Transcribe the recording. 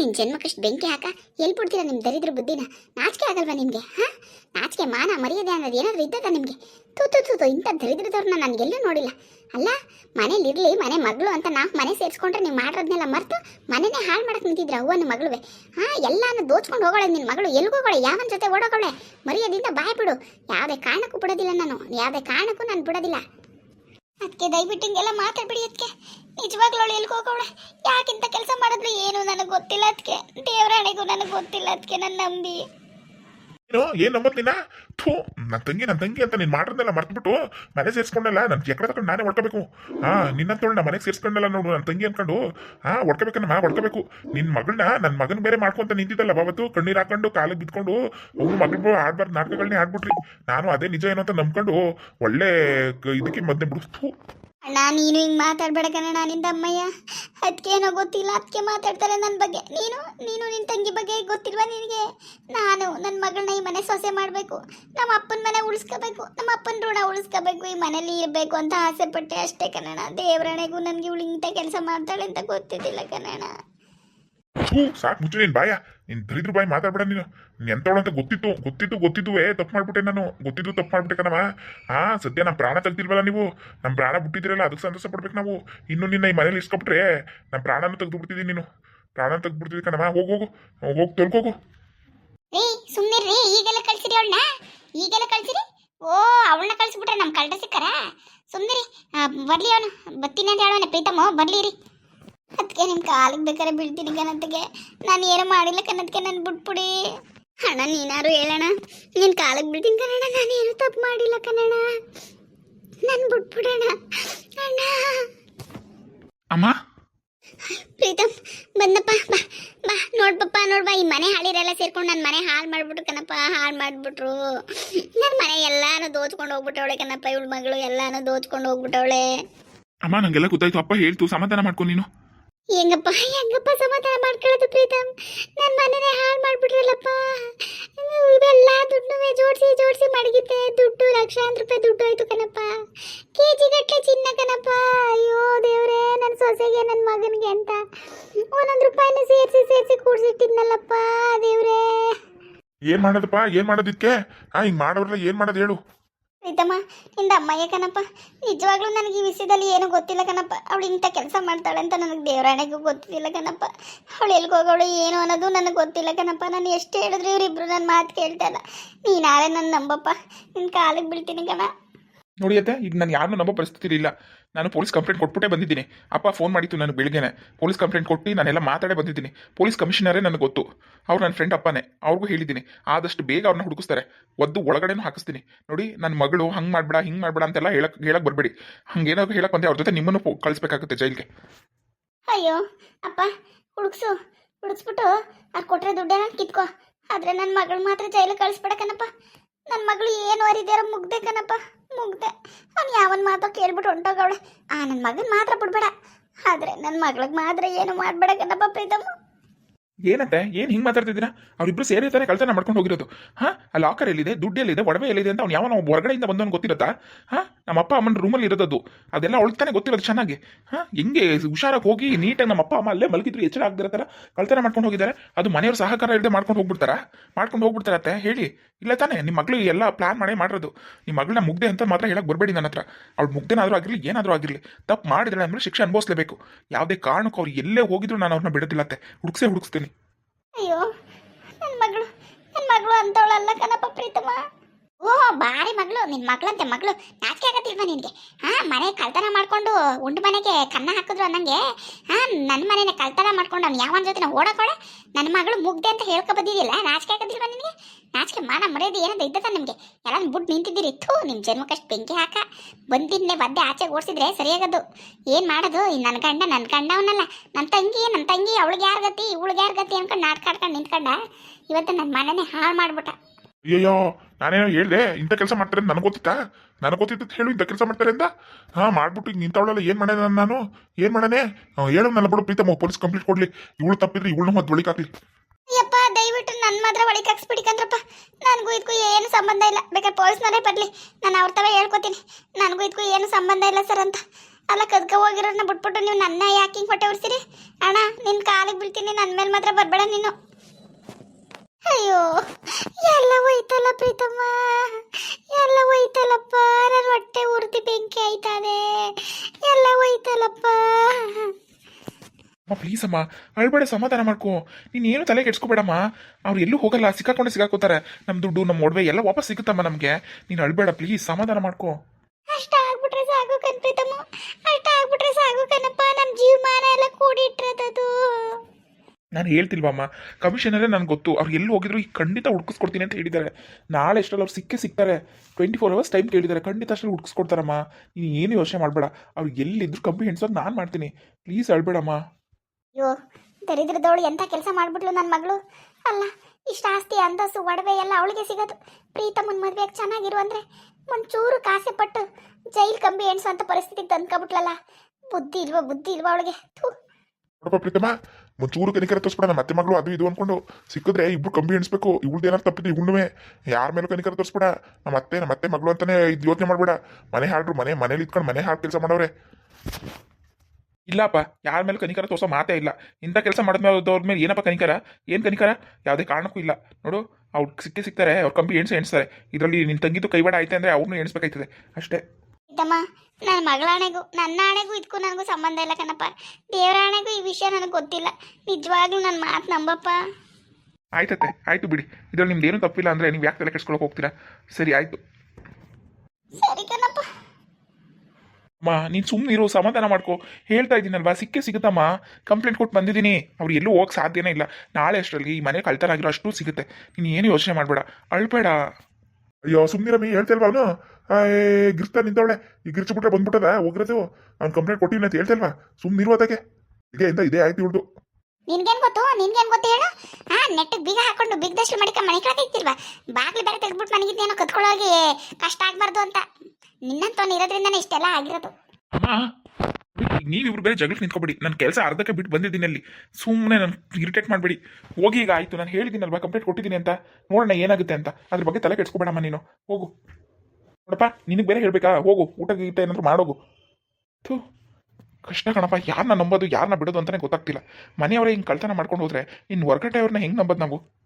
ನಿನ್ನ ಜನ್ಮಕ್ಕಷ್ಟು ಬೆಂಕಿ ಹಾಕ ಬಿಡ್ತೀರಾ ನಿಮ್ಮ ದರಿದ್ರ ಬುದ್ಧಿನ? ನಾಚಿಕೆ ಆಗಲ್ವಾ ನಿಮಗೆ, ಹಾಂ? ನಾಚಿಕೆ ಮಾನ ಮರ್ಯಾದೆ ಅನ್ನೋದು ಏನಾದರೂ ಇದ್ದದ ನಿಮಗೆ? ತೂ ತೂ ತೂ ತೂ ಇಂಥ ದರಿದ್ರದವ್ರನ್ನ ನನಗೆಲ್ಲೂ ನೋಡಿಲ್ಲ. ಅಲ್ಲ, ಮನೇಲಿ ಇರ್ಲಿ, ಮನೆ ಮಗಳು ಅಂತ ನಾವು ಮನೆ ಸೇರಿಸ್ಕೊಂಡ್ರೆ ನೀವು ಮಾಡೋದನ್ನೆಲ್ಲ ಮರ್ತು ಮನೆನೇ ಹಾಳು ಮಾಡಕ್ಕೆ ನಿಂತಿದ್ರೆ ಅವ್ವನ ಮಗಳುವೆ? ಹಾಂ, ಎಲ್ಲಾನು ದೋಚ್ಕೊಂಡು ಹೋಗೋಳೆ ನಿನ್ನ ಮಗಳು, ಎಲ್ಗೋಗೋಳೆ, ಯಾವನ ಜೊತೆ ಓಡೋಗೋಳೆ? ಮರ್ಯಾದಿಂದ ಬಾಯ್ ಬಿಡು. ಯಾವುದೇ ಕಾರಣಕ್ಕೂ ಬಿಡೋದಿಲ್ಲ ನಾನು, ಯಾವುದೇ ಕಾರಣಕ್ಕೂ ನಾನು ಬಿಡೋದಿಲ್ಲ. ಅದಕ್ಕೆ ದಯವಿಟ್ಟು ಹಿಂಗೆಲ್ಲ ಮಾತಾಡ್ಬಿಡಿ ಅದಕ್ಕೆ ನಿಜವಾಗ್ಲೂ ಎಲ್ಗೋಗೋಳೆ? ಎಲ್ಗೆ ಯಾಕಿಂತ ಕೆಲಸ ನನಗೆ ಗೊತ್ತಿಲ್ಲ ಅದಕ್ಕೆ ದೇವರಾಣೆಗೂ ನನಗೆ ಗೊತ್ತಿಲ್ಲ ಅದಕ್ಕೆ ನನ್ನ ನಂಬಿ. ಏನು ಏನ್ ನಂಬತ್ ಥೂ ನನ್ನ ತಂಗಿ ನನ್ನ ತಂಗಿ ಅಂತ ನೀನ್ ಮಾಡಿದ್ನೆಲ್ಲ ಮರ್ತ್ಬಿಟ್ಟು ಮನೆ ಸೇರಿಸ್ಕೊಂಡಲ್ಲ ನನ್ ಎಕರೆ ತಗೊಂಡು ನಾನೇ ಹೊಡ್ಕೋಬೇಕು. ಹಾ ನಿನ್ನಂತೋಳು ನಮ್ಮ ಮನೆಗೆ ಸೇರಿಸ್ಕೊಂಡಲ್ಲ ನೋಡು ನನ್ನ ತಂಗಿ ಅನ್ಕೊಂಡು. ಹಾ ಹೊಡ್ಕೋಬೇಕನ್ನ ಹೊಡ್ಕೋಬೇಕು. ನಿನ್ ಮಗಳನ್ನ ನನ್ನ ಮಗನ ಬೇರೆ ಮಾಡ್ಕೊಂತ ನಿಂತಿದ್ದಲ್ಲ ಬಾವತ್ತು. ಕಣ್ಣೀರ್ ಹಾಕೊಂಡು ಕಾಲಿಗೆ ಬಿದ್ಕೊಂಡು ಅವ್ರ ಮಗಳು ಆಡ್ಬಾರ್ದು ನಾಟಕಗಳನ್ನೇ ಆಡ್ಬಿಟ್ರಿ. ನಾನು ಅದೇ ನಿಜ ಏನೋ ಅಂತ ನಂಬ್ಕೊಂಡು ಒಳ್ಳೆ ಇದಕ್ಕೆ ಮದ್ದೆ ಬಿಡಿಸ್ತು ಅಣ್ಣ, ನೀನು ಹಿಂಗೆ ಮಾತಾಡ್ಬೇಡ ಕಣ ನಿಂದ ಅಮ್ಮಯ್ಯ ಅದಕ್ಕೆ ಏನೋ ಗೊತ್ತಿಲ್ಲ ಅದಕ್ಕೆ ಮಾತಾಡ್ತಾರೆ ನನ್ನ ಬಗ್ಗೆ. ನೀನು ನೀನು ನಿನ್ನ ತಂಗಿ ಬಗ್ಗೆ ಗೊತ್ತಿಲ್ವಾ ನಿನಗೆ? ನಾನು ನನ್ನ ಮಗಳನ್ನ ಈ ಮನೆ ಸೊಸೆ ಮಾಡಬೇಕು. ನಮ್ಮ ಅಪ್ಪನ ಮನೆ ಉಳಿಸ್ಕೋಬೇಕು. ನಮ್ಮ ಅಪ್ಪನ ಋಣ ಉಳಿಸ್ಕೋಬೇಕು. ಈ ಮನೇಲಿ ಇರಬೇಕು ಅಂತ ಆಸೆ ಪಟ್ಟೆ ಅಷ್ಟೇ ಕಣಣ್ಣ. ದೇವರಣೆಗೂ ನನಗೆ ಇವಳು ಇಂಥ ಕೆಲಸ ಮಾಡ್ತಾಳೆ ಅಂತ ಗೊತ್ತಿದ್ದಿಲ್ಲ ಕಣಣ್ಣ. ಥೂ, ಸಾಕು ಮುಚ್ಚು ನೀನು ಬಾಯ. ನೀನು ದರಿದ್ರ ಬಾಯಿ ಮಾತಾಡ್ಬೇಡ ನೀನು. ನೀನು ಎಂತವಳು ಅಂತ ಗೊತ್ತಿತ್ತು ಗೊತ್ತಿತ್ತು ಏ, ತಪ್ಪು ಮಾಡ್ಬಿಟ್ಟೆ ನಾನು. ಗೊತ್ತಿದ್ದು ತಪ್ಪು ಮಾಡ್ಬಿಟ್ಟೆ ಕಣವ ಹಾ, ಸದ್ಯ ನಮ್ಮ ಪ್ರಾಣ ತೆಗ್ದಿಲ್ವಲ್ಲ ನೀವು? ನಮ್ಮ ಪ್ರಾಣ ಬಿಟ್ಟಿದ್ದೀರಲ್ಲ, ಅದಕ್ಕೆ ಸಂತೋಷ ಪಡ್ಬೇಕು ನಾವು. ಇನ್ನು ನಿನ್ನ ಈ ಮನೇಲಿ ಇಸ್ಕೊಬಿಟ್ರೆ ನಮ್ಮ ಪ್ರಾಣನೂ ತೆಗೆದು ಬಿಡ್ತಿದ್ದೀನಿ ನೀನು. ಪ್ರಾಣ ತೆಗ್ದು ಬಿಡ್ತಿದ್ದಿ ಕಣವ ಹೋಗು. ಹೋಗು ಹೋಗಿ. ತೊಳ್ಕೋಗು ರೀ ಸುಮ್ಮನೆ ರೀ ಈಗೆಲ್ಲ ಕಳ್ಸಿರಿ ಅವಳನ್ನ. ಈಗೆಲ್ಲ ಕಳ್ಸಿರಿ. ಓ, ಅವಳನ್ನ ಕಳ್ಸಿಬಿಟ್ರೆ ನಮ್ಮ ಕಳ್ಳ ಸಿಕ್ಕರ? ಸುಮ್ಮನೆ ರೀ ಬರ್ಲಿ ಅವನು. ಬತ್ತೀನಿ ಅಂತ ಹೇಳೋಣ ಪ್ರೀತಮ್ಮ, ಬರ್ಲಿ ರೀ. ಅದಕ್ಕೆ ನಿಮ್ಮ ಕಾಲಿಗೆ ಬೇಕಾದ್ರೆ ಬೀಳ್ತೀನಿ ಕನ್ನತ್ತಿಗೆ ನಾನು ಏನು ಮಾಡಿಲ್ಲ ಕನ್ನದಕ್ಕೆ ನಾನು ಬಿಟ್ಬಿಡಿ ಅಣ್ಣ ನೀನಾರು ಹೇಳೋಣ ನಿನ್ನ ಕಾಲಿಗೆ ಬೀಳ್ತೀನಿ ಕನ್ನಡ ನಾನು ಏನು ತಪ್ಪು ಮಾಡಿಲ್ಲ ಕನ್ನಡ ನಾನು ಬಿಟ್ಬಿಡೋಣ ಅಣ್ಣ. ಅಮ್ಮ? ಪ್ರೀತಮ್ ಬಂದಪ್ಪ ಬಾ ಬಾ. ನೋಡ್ಪಪ್ಪ ನೋಡ್ಬಾ ಈ ಮನೆ ಹಾಳಿರೆಲ್ಲ ಸೇರ್ಕೊಂಡು ನನ್ನ ಮನೆ ಹಾಳು ಮಾಡ್ಬಿಟ್ರು ಕಣಪ್ಪ ಹಾಳು ಮಾಡಿಬಿಟ್ರು. ನನ್ನ ಮನೆ ಎಲ್ಲಾನು ದೋಚ್ಕೊಂಡು ಹೋಗ್ಬಿಟ್ಟವಳೆ ಕಣಪ್ಪ ಇವಳ ಮಗಳು ಎಲ್ಲಾನು ದೋಚ್ಕೊಂಡು ಹೋಗ್ಬಿಟ್ಟವಳೆ. ಅಮ್ಮ ನಂಗೆಲ್ಲ ಗೊತ್ತಾಯ್ತು. ಅಪ್ಪ ಹೇಳ್ತು ಸಮಾಧಾನ ಮಾಡ್ಕೊ ನೀನು. ಹೆಂಗಪ್ಪ ಹೆಂಗಪ್ಪ ಸಮಾಧಾನ ಮಾಡ್ಕೊಳ್ಳೋದು ಪ್ರೀತಮ್? ನನ್ನ ಮನೆನೇ ಹಾಳು ಮಾಡ್ಬಿಟ್ರಲ್ಲಪ್ಪ. ಇವೆಲ್ಲ ದುಡ್ಡು ಜೋಡಿಸಿ ಜೋಡಿಸಿ ಮಡಗಿದ್ದೆ. ದುಡ್ಡು, ಲಕ್ಷಾಂತರ ರೂಪಾಯಿ ದುಡ್ಡು ಆಯ್ತು ಕಣಪ್ಪ. ಕೆ ಜಿ ಗಟ್ಟಲೆ ಚಿನ್ನ ಕಣಪ್ಪ. ಅಯ್ಯೋ ದೇವ್ರೇ ನನ್ನ ಸೊಸೆಗೆ ನನ್ನ ಮಗನಿಗೆ ಅಂತ. ಒಂದೊಂದು ರೂಪಾಯಿನ ಸೇರಿಸಿ ಸೇರಿಸಿ ಕೂಡಿಸಿಟ್ಟಿದ್ನಲ್ಲಪ್ಪ ದೇವ್ರೇ. ಏನ್ ಮಾಡೋದಪ್ಪ, ಏನ್ ಮಾಡೋದಿಕ್ಕೆ ಹಾ ಹಿಂಗ್ ಮಾಡೋರ್ಲ ಏನ್ ಮಾಡೋದು ಹೇಳು. ಪ್ರೀತಮ್ಮ, ನಿಂದ ಅಮ್ಮಯ್ಯ ಕಣಪ್ಪ. ನಿಜವಾಗ್ಲೂ ನನಗೆ ಈ ವಿಷಯದಲ್ಲಿ ಏನೂ ಗೊತ್ತಿಲ್ಲ ಕಣಪ್ಪ. ಅವಳು ಇಂಥ ಕೆಲಸ ಮಾಡ್ತಾಳೆ ಅಂತ ನನಗೆ ದೇವರಾಣೆಗೂ ಗೊತ್ತಿಲ್ಲ ಕಣಪ್ಪ. ಅವಳು ಎಲ್ಲಿಗೆ ಹೋಗೋಳು ಏನು ಅನ್ನೋದು ನನಗೆ ಗೊತ್ತಿಲ್ಲ ಕಣಪ್ಪ. ನಾನು ಎಷ್ಟು ಹೇಳಿದ್ರು ಇವರಿಬ್ರು ನನ್ನ ಮಾತು ಕೇಳ್ತಾ ಇಲ್ಲ. ನೀನಾರೆ ನನ್ನ ನಂಬಪ್ಪ. ನಿನ್ನ ಕಾಲಿಗೆ ಬೀಳ್ತೀನಿ ಕಣ. ನೋಡಿಯತ್ತೆ ಈಗ ನಾನು ಯಾರನ್ನೂ ನಂಬೋ ಪರಿಸ್ಥಿತಿ ಇಲ್ಲ. ನಾನು ಪೊಲೀಸ್ ಕಂಪ್ಲೇಂಟ್ ಕೊಟ್ಬಿಟ್ಟೆ ಬಂದಿದ್ದೀನಿ. ಅಪ್ಪ ಫೋನ್ ಮಾಡಿತ್ತು ನಾನು ಬೆಳಿಗ್ಗೆನೆ. ಪೊಲೀಸ್ ಕಂಪ್ಲೇಂಟ್ ಕೊಟ್ಟು ನಾನೆಲ್ಲ ಮಾತಾಡೇ ಬಂದಿದ್ದೀನಿ. ಪೊಲೀಸ್ ಕಮಿಷನರೇ ನನಗೆ ಗೊತ್ತು. ಅವ್ರು ನನ್ನ ಫ್ರೆಂಡ್ ಅಪ್ಪನೇ. ಅವ್ರಿಗೂ ಹೇಳಿದ್ದೀನಿ. ಆದಷ್ಟು ಬೇಗ ಅವ್ರನ್ನ ಹುಡುಕಿಸ್ತಾರೆ. ಒದ್ದು ಒಳಗಡೆನೂ ಹಾಕಿಸ್ತೀನಿ. ನೋಡಿ, ನನ್ನ ಮಗಳು ಹಂಗೆ ಮಾಡ್ಬೇಡ, ಹಿಂಗೆ ಮಾಡ್ಬೇಡ ಅಂತೆಲ್ಲ ಹೇಳಕ್ ಹೇಳಕ್ ಬರಬೇಡಿ. ಹಂಗೇನಾದ್ರು ಹೇಳಕ್ ಬಂದೆ. ಅವ್ರ ಜೊತೆ ನಿಮ್ಮನ್ನು ಕಳಿಸ್ಬೇಕಾಗುತ್ತೆ ಜೈಲ್ಗೆ. ಅಯ್ಯೋ, ಅಪ್ಪ, ಹುಡುಕ್ಸು. ಹುಡುಕ್ಸ್ಬಿಟ್ಟು ಅವ್ರು ಕೊಟ್ಟರೆ ದುಡ್ಡೇನ ಕಿತ್ಕೋ. ಆದರೆ ನನ್ನ ಮಗಳು ಮಾತ್ರ ಜೈಲಿಗೆ ಕಳಿಸ್ಬೇಡ ಕಣಪ್ಪ. ನನ್ನ ಮಗಳು ಏನು ಅರಿದ್ಯಾರ ಮುಗ್ದೆ ಕಣಪ್ಪ. ಮುಗ್ದೆ. ಅವ್ನು ಯಾವನ್ ಮಾತೋ ಕೇಳ್ಬಿಟ್ಟು ಹೊಂಟೋಗವಳೆ. ಆ ನನ್ನ ಮಗನ ಮಾತ್ರ ಬಿಡ್ಬೇಡ. ಆದರೆ ನನ್ನ ಮಗಳಿಗೆ ಮಾತ್ರ ಏನು ಮಾಡಬೇಡ ಕಣಪ್ಪ ಪ್ರೀತಮ್ಮ. ಏನತ್ತೆ? ಏನು ಹಿಂಗೆ ಮಾತಾಡ್ತಿದ್ದೀರಾ? ಅವರಿಬ್ರು ಸೇರಿ ತಾನೇ ಕಳ್ತನ ಮಾಡ್ಕೊಂಡು ಹೋಗಿರೋದು. ಹಾ? ಆ ಲಾಕರ್ ಎಲ್ಲಿದೆ? ದುಡ್ಡು ಎಲ್ಲಿದೆ ಒಡವೆ ಎಲ್ಲಿದೆ ಅಂತ ಅವ್ನು ಯಾವ ನಾವು ಹೊರಗಡೆಯಿಂದ ಬಂದವನು ಗೊತ್ತಿರುತ್ತಾ? ಹಾ? ನಮ್ಮ ಅಪ್ಪ ಅಮ್ಮನ ರೂಮಲ್ಲಿ ಇರೋದು ಅದೆಲ್ಲ ಒಳ್ತಾನೆ ತಾನೇ ಗೊತ್ತಿರೋದು ಚೆನ್ನಾಗಿ. ಹಾ? ಹೆಂಗೆ ಹುಷಾರಾಗಿ ಹೋಗಿ ನೀಟಾಗಿ ನಮ್ಮ ಅಪ್ಪ ಅಮ್ಮ ಅಲ್ಲೇ ಮಲಗಿದ್ರು, ಎಚ್ಚರ ಆಗದಿರೋ ಕಳ್ತನ ಮಾಡ್ಕೊಂಡು ಹೋಗಿದ್ದಾರೆ. ಅದು ಮನೆಯವ್ರ ಸಹಕಾರ ಇಲ್ಲದೆ ಮಾಡ್ಕೊಂಡು ಹೋಗ್ಬಿಡ್ತಾರಾ? ಮಾಡ್ಕೊಂಡು ಹೋಗ್ಬಿಡ್ತಾರತ್ತೆ? ಹೇಳಿ. ಇಲ್ಲ ತಾನೇ ನಿಮ್ಮ ಮಗಳು ಎಲ್ಲ ಪ್ಲಾನ್ ಮಾಡೇ ಮಾಡಿರೋದು. ನಿಮ್ಮ ಮಗಳನ್ನ ಮುಗ್ದೆ ಅಂತ ಮಾತ್ರ ಹೇಳಕ್ ಬರಬೇಡಿ ನನ್ನ ಹತ್ರ. ಅವ್ಳು ಮುಗ್ದೇನಾದ್ರೂ ಆಗಿರಲಿ, ಏನಾದರೂ ಆಗಿರಲಿ. ತಪ್ಪು ಮಾಡಿದ್ರೆ ಅಂದ್ರೆ ಶಿಕ್ಷೆ ಅನುಭವಿಸಲೇಬೇಕು. ಯಾವುದೇ ಕಾರಣಕ್ಕೂ ಅವ್ರು ಎಲ್ಲೇ ಹೋಗಿದ್ರು ನಾನು ಅವ್ರನ್ನ ಬಿಡೋದಿಲ್ಲತ್ತೆ. ಹುಡುಕ್ಸೇ ಹುಡುಕ್ಸ್ತೀನಿ. ಅಯ್ಯೋ ನನ್ನ ಮಗಳು ನನ್ನ ಮಗಳು ಅಂತವಳಲ್ಲ ಕಣಪ್ಪ ಪ್ರೀತಮ್ಮ. ಓಹೋ ಬಾರಿ ಮಗಳು, ನಿನ್ ಮಗಳಂತೆ ಮಗಳು. ನಾಚಿಕೆ ಆಗತ್ತಿಲ್ವಾ ನಿನಗೆ? ಹಾ, ಮನೆ ಕಳ್ತನ ಮಾಡ್ಕೊಂಡು ಉಂಡು ಮನೆಗೆ ಕನ್ನ ಹಾಕಿದ್ರು ಅನ್ನಂಗೆ. ಹಾ ನನ್ನ ಮನೆನೇ ಕಳ್ತನ ಮಾಡ್ಕೊಂಡು ಅವ್ನು ಯಾವನ ಜೊತೆ ಓಡಕೋಳೆ ನನ್ನ ಮಗಳು ಮುಗ್ದೆ ಅಂತ ಹೇಳ್ಕೊ ಬಂದಿದ್ದಿಲ್ಲ ನಾಚಿಕೆ ಆಗತ್ತಿಲ್ವಾ ನಿನಗೆ? ನಾಚಿಕೆ ಮಾನ ಮರ್ಯಾದೆ ಏನಂತ ಇದ್ದದ ನಿಮಗೆ? ಎಲ್ಲ ಬುಡ್ ನಿಂತಿದ್ದೀರಿ. ಥೂ ನಿಮ್ಮ ಜನ್ಮಕ್ಕಷ್ಟು ಬೆಂಕಿ ಹಾಕ. ಬಂದಿನ್ನೆ ಬದ್ದೆ ಆಚೆ ಓಡಿಸಿದ್ರೆ ಸರಿಯಾಗದು. ಏನು ಮಾಡೋದು? ನನ್ನ ಗಂಡ ನನ್ನ ಗಂಡ ಅವನಲ್ಲ ನನ್ನ ತಂಗಿ ನನ್ನ ತಂಗಿ, ಅವಳಿಗೆ ಯಾರು ಗತಿ? ಇವಳಿಗೆ ಯಾರು ಗತಿ ಅನ್ಕೊಂಡು ನಾಟ್ಕಾಡ್ಕೊಂಡು ನಿಂತ್ಕೊಂಡ? ಇವತ್ತು ನನ್ನ ಮನೆನೇ ಹಾಳು ಮಾಡ್ಬಿಟ್ಟ. ಅಯ್ಯಯ್ಯೋ, ನಾನೇನೋ ಹೇಳ್ದೆ, ಇಂಥ ಕೆಲಸ ಮಾಡ್ತಾರೆ ಅಂತ ನನಗೆ ಗೊತ್ತಿತ್ತಾ? ನನಗೆ ಗೊತ್ತಿತ್ತು ಹೇಳು, ಇಂಥ ಕೆಲಸ ಮಾಡ್ತಾರೆ ಅಂತ. ಹಾ, ಮಾಡ್ಬಿಟ್ಟು ಈಗ ನಿಂತವಳಲ್ಲ, ಏನು ಮಾಡೋಣ ನಾನು ಏನು ಮಾಡಾನೆ ಹೇಳು ನನ್ನ ಬಿಡು, ಪ್ರೀತಮ್ಮ, ಪೊಲೀಸ್ ಕಂಪ್ಲೀಟ್ ಕೊಡ್ಲಿ. ಇವಳು ತಪ್ಪಿದ್ರೆ ಇವಳು ಮತ್ತೆ ಬಳಿಕಾಕ್ಲಿ ಯಪ್ಪ, ದಯವಿಟ್ಟು ನನ್ನ ಮಾತ್ರ ಒಳಗೆ ಹಾಕ್ಸ್ಬಿಡಿಕಂದ್ರಪ್ಪ ನನಗೂ ಇದಕ್ಕೂ ಏನು ಸಂಬಂಧ ಇಲ್ಲ. ಬೇಕಾದ್ರೆ ಪೊಲೀಸ್ನವರೇ ಬರಲಿ. ನಾನು ಅವ್ರ ತವ ಹೇಳ್ಕೊತೀನಿ. ನನಗೂ ಇದಕ್ಕೂ ಏನು ಸಂಬಂಧ ಇಲ್ಲ ಸರ್ ಅಂತ. ಅಲ್ಲ, ಕದ್ಕ ಹೋಗಿರೋರ್ನ ಬಿಟ್ಬಿಟ್ಟು ನೀವು ನನ್ನ ಯಾಕೆ ಹಿಂಗೆ ಹೊಟ್ಟೆ ಉರ್ಸಿರಿ? ಅಣ್ಣ ನಿನ್ನ ಕಾಲಿಗೆ ಬೀಳ್ತೀನಿ ನನ್ನ ಮೇಲೆ ಮಾತ್ರ ಬರಬೇಡ ನೀನು. ಅಯ್ಯೋ ಎಲ್ಲ ಹೋಯ್ತಲ್ಲ ಪ್ರೀತಮ್ಮ. ಎಲ್ಲ ಹೋಯ್ತಲ್ಲಪ್ಪ ನನ್ನ ಹೊಟ್ಟೆ ಉರ್ದಿ ಬೆಂಕಿ ಆಯ್ತಾನೆ ಎಲ್ಲ ಹೋಯ್ತಲ್ಲಪ್ಪ. ಅಮ್ಮ ಪ್ಲೀಸ್ ಅಮ್ಮ ಅಳ್ಬೇಡ ಸಮಾಧಾನ ಮಾಡ್ಕೋ. ನೀನು ಏನು ತಲೆ ಕೆಡ್ಸ್ಕೊಬೇಡಮ್ಮ. ಅವ್ರು ಎಲ್ಲೂ ಹೋಗಲ್ಲ ಸಿಕ್ಕಾಕೊಂಡು ಸಿಕ್ಕಾಕೋತಾರೆ. ನಮ್ಮ ದುಡ್ಡು ನಮ್ಮ ಒಡವೆ ಎಲ್ಲ ವಾಪಸ್ ಸಿಗುತ್ತಮ್ಮ ನಮಗೆ. ನೀನು ಅಳ್ಬೇಡ ಪ್ಲೀಸ್ ಸಮಾಧಾನ ಮಾಡ್ಕೋ. ಅಷ್ಟ ಆಗ್ಬಿಟ್ರೆ ಸಾಕು ಕನ್ಪ್ರೀತಮ್ಮ ಅಷ್ಟ ಆಗ್ಬಿಟ್ರೆ ಸಾಕು ಕಣಪ್ಪ. ನಮ್ಮ ಜೀವಮಾನ ಎಲ್ಲ ಕೂಡಿಟ್ಟಿರೋದದು ನಾನು ಹೇಳ್ತಿಲ್ವಮ್ಮ ಕಮಿಷನರೇ ನನಗೆ ಗೊತ್ತು. ಅವ್ರು ಎಲ್ಲಿ ಹೋಗಿದ್ರು ಈಗ ಖಂಡಿತ ಹುಡ್ಕಿಸ್ಕೊಡ್ತೀನಿ ಅಂತ ಹೇಳಿದ್ದಾರೆ. ನಾಳೆ ಅಷ್ಟರಲ್ಲಿ ಅವ್ರು ಸಿಕ್ಕೇ ಸಿಗ್ತಾರೆ. ಟ್ವೆಂಟಿ ಫೋರ್ ಅವರ್ಸ್ ಟೈಮ್ ಕೇಳಿದ್ದಾರೆ. ಖಂಡಿತ ಅಷ್ಟರಲ್ಲಿ ಹುಡ್ಕಿಸ್ಕೊಡ್ತಾರಮ್ಮ. ನೀನು ಏನು ಯೋಚನೆ ಮಾಡಬೇಡ. ಅವ್ರು ಎಲ್ಲಿದ್ರು ಕಂಪಿ ಹೆಣ್ಸೋದು ನಾನು ಮಾಡ್ತೀನಿ. ಪ್ಲೀಸ್ ಅಳ್ಬೇಡಮ್ಮ ಅಯ್ಯೋ ದರಿದ್ರದವಳು ಎಂಥ ಕೆಲಸ ಮಾಡಿಬಿಟ್ಲು ನನ್ನ ಮಗಳು? ಅಲ್ಲ ಇಷ್ಟು ಆಸ್ತಿ ಅಂದಸ್ಸು ಒಡವೆ ಎಲ್ಲ ಅವಳಿಗೆ ಸಿಗೋದು. ಪ್ರೀತಮ್ಮನ ಮದುವೆಗೆ ಚೆನ್ನಾಗಿರು ಅಂದರೆ ಒಂಚೂರು ಕಾಸೆ ಪಟ್ಟು ಜೈಲ್ ಕಂಬಿ ಎಣಿಸುವಂಥ ಪರಿಸ್ಥಿತಿಗೆ ತಂದ್ಕೊಬಿಟ್ಲಲ್ಲ. ಬುದ್ಧಿ ಇಲ್ವಾ ಬುದ್ಧಿ ಇಲ್ವಾ ಅವಳಿಗೆ? ಥೂ. ಪ್ರೀತಮ್ಮ. ಒಂಚೂರು ಕನಿಕರ ತೋರಿಸ್ಬೇಡ ನಮ್ಮ ಅತ್ತೆ ಮಗಳು ಅದು ಇದು ಅನ್ಕೊಂಡು ಸಿಕ್ಕಿದ್ರೆ ಇಬ್ರು ಕಂಬಿ ಎಣಿಸ್ಬೇಕು ಇವ್ಳದ್ದು ಏನಾರು ತಪ್ಪಿದ್ದು ಇವ್ನುವೆ. ಯಾರ ಮೇಲೂ ಕನಿಕರ ತೋರಿಸ್ಬೇಡ. ನಮ್ಮ ಅತ್ತೆ ನಮ್ಮ ಅತ್ತೆ ಮಗಳು ಅಂತಾನೆ ಇದು ಯೋಚನೆ ಮಾಡಬೇಡ. ಮನೆ ಹಾಡ್ರು, ಮನೆ, ಮನೇಲಿ ಇತ್ಕೊಂಡು ಮನೆ ಹಾಡು ಕೆಲಸ ಮಾಡೋರೆ. ಇಲ್ಲಪ್ಪ, ಯಾರ ಮೇಲೆ ಕನಿಕರ ತೋರಿಸೋ ಮಾತೇ ಇಲ್ಲ. ಇಂಥ ಕೆಲಸ ಮಾಡಿದ್ಮೇಲೆ ಮೇಲೆ ಏನಪ್ಪ ಕನಿಕರ ಏನು ಕನಿಕರ ಯಾವುದೇ ಕಾರಣಕ್ಕೂ ಇಲ್ಲ. ನೋಡು, ಅವ್ರು ಸಿಕ್ಕೇ ಸಿಗ್ತಾರೆ ಅವ್ರ ಕಂಬಿ ಎಣ್ಸು ಎಣಿಸ್ತಾರೆ. ಇದರಲ್ಲಿ ನಿನ್ನ ತಂಗಿದ್ದು ಕೈವಾಡ ಆಯ್ತು ಅಂದರೆ ಅವ್ರನ್ನೂ ಎಣಿಸ್ಬೇಕಾಯ್ತದೆ. ಅಷ್ಟೇ. ಪ್ರೀತಮ್ಮ ನನ್ನ ಮಗಳ ಹಣೆಗೂ ನನ್ನ ಹಣೆಗೂ ಇದಕ್ಕೂ ನನಗೂ ಸಂಬಂಧ ಇಲ್ಲ ಕಣಪ್ಪ. ದೇವರ ಆಣೆಗೂ ಈ ವಿಷಯ ನನಗೆ ಗೊತ್ತಿಲ್ಲ. ನಿಜವಾಗ್ಲೂ ನನ್ನ ಮಾತು ನಂಬಪ್ಪ. ಆಯ್ತತ್ತೆ ಆಯ್ತು ಬಿಡಿ. ಇದ್ರಲ್ಲಿ ನಿಮ್ದು ಏನೂ ತಪ್ಪಿಲ್ಲ ಅಂದ್ರೆ ನೀವು ಯಾಕೆ ತಲೆ ಕೆಡ್ಸ್ಕೊಳಕ್ ಹೋಗ್ತೀರಾ? ಸರಿ ಆಯ್ತು. ಸರಿ ಕಣಪ್ಪ. ಅಮ್ಮ ನೀನು ಸುಮ್ಮನೆ ಇರೋ ಸಮಾಧಾನ ಮಾಡ್ಕೊ. ಹೇಳ್ತಾ ಇದ್ದೀನಲ್ವಾ ಸಿಕ್ಕೇ ಸಿಗುತ್ತಮ್ಮ. ಕಂಪ್ಲೇಂಟ್ ಕೊಟ್ಟು ಬಂದಿದ್ದೀನಿ. ಅವ್ರು ಎಲ್ಲೂ ಹೋಗಕ್ಕೆ ಸಾಧ್ಯನೇ ಇಲ್ಲ. ನಾಳೆ ಅಷ್ಟರಲ್ಲಿ ಈ ಮನೆ ಕಳ್ತನ ಆಗಿರೋ ಅಷ್ಟು ಸಿಗುತ್ತೆ. ನೀನು ಏನು ಯೋಚನೆ ಮಾಡಬೇಡ. ಅಳ್ಬೇಡ. ಅಯ್ಯೋ ಸುಮ್ಮನಿರಮ್ಮಿ ಹೇಳ್ತಲ್ವಾ ಅವನು? ಗಿರ್ತಾ ನಿಂತವಳೆ. ಈ ಗಿರ್ಚು ಬಿಟ್ರೆ ಬಂದ್ಬಿಟ್ಟದ ಹೋಗಿರೋದು. ಅವ್ನು ಕಂಪ್ಲೇಂಟ್ ಕೊಟ್ಟಿಲ್ಲ ಅಂತ ಹೇಳ್ತಲ್ವಾ? ಸುಮ್ಮನಿರು ಅದಕ್ಕೆ. ಇದೇ ಇಂದ ಇದೇ ಆಯ್ತು ಇವ್ಳದು. ನಿನ್ಗೇನ್ ಗೊತ್ತು? ನಿನ್ಗೇನ್ ಗೊತ್ತು ಹೇಳು? ಹಾ ನೆಟ್ಟಿಗೆ ಬೀಗ ಹಾಕೊಂಡು ಬಿಗ್ದಷ್ಟು ಮಡಿಕ ಮನೆ ಕೆಳಗೆ ಬಾಗ್ಲಿ ಬಾಗ್ಲು ಬೇರೆ ತೆಗ್ದ್ಬಿಟ್ಟು ಮನೆಗಿದ್ದೇನೋ ಕತ್ಕೊಳ್ಳೋಗಿ ಕಷ್ಟ ಆಗ್ಬಾರ್ದು ಅಂತ. ನಿನ್ನಂತವನು ಇರೋದ್ರಿಂದನೇ ಇಷ್ಟೆಲ್ಲ ಆಗಿರೋದು. ಅಮ್ಮ ನೀವಿಬ್ರು ಬೇರೆ ಜಗಳಕ್ಕೆ ನಿಂತ್ಕೊಬೇಡಿ. ನನ್ನ ಕೆಲಸ ಅರ್ಧಕ್ಕೆ ಬಿಟ್ಟು ಬಂದಿದ್ದೀನಿ ಅಲ್ಲಿ ಸುಮ್ಮನೆ ನಾನು ಇರಿಟೇಟ್ ಮಾಡಬೇಡಿ. ಹೋಗಿ ಈಗ ಆಯಿತು. ನಾನು ಹೇಳಿದ್ದೀನಲ್ವಾ ಕಂಪ್ಲೇಂಟ್ ಕೊಟ್ಟಿದ್ದೀನಿ ಅಂತ. ನೋಡೋಣ ಏನಾಗುತ್ತೆ ಅಂತ. ಅದ್ರ ಬಗ್ಗೆ ತಲೆ ಕೆಡ್ಸ್ಕೊಬೇಡಮ್ಮ ನೀನು. ಹೋಗು. ನೋಡಪ್ಪ, ನಿನಗೆ ಬೇರೆ ಹೇಳಬೇಕಾ? ಹೋಗು. ಊಟ ಗೀಟ ಏನಾದರೂ ಮಾಡೋಗು. ಥೂ. ಕಷ್ಟ ಕಣಪ್ಪ ಯಾರನ್ನ ನಂಬೋದು ಯಾರನ್ನ ಬಿಡೋದು ಅಂತಲೇ ಗೊತ್ತಾಗ್ತಿಲ್ಲ. ಮನೆಯವರೇ ಹಿಂಗೆ ಕಳ್ತನ ಮಾಡ್ಕೊಂಡು ಹೋದರೆ ಇನ್ನು ಹೊರಗಡೆ ಅವ್ರನ್ನ ಹೆಂಗೆ ನಂಬೋದು ನಾವು?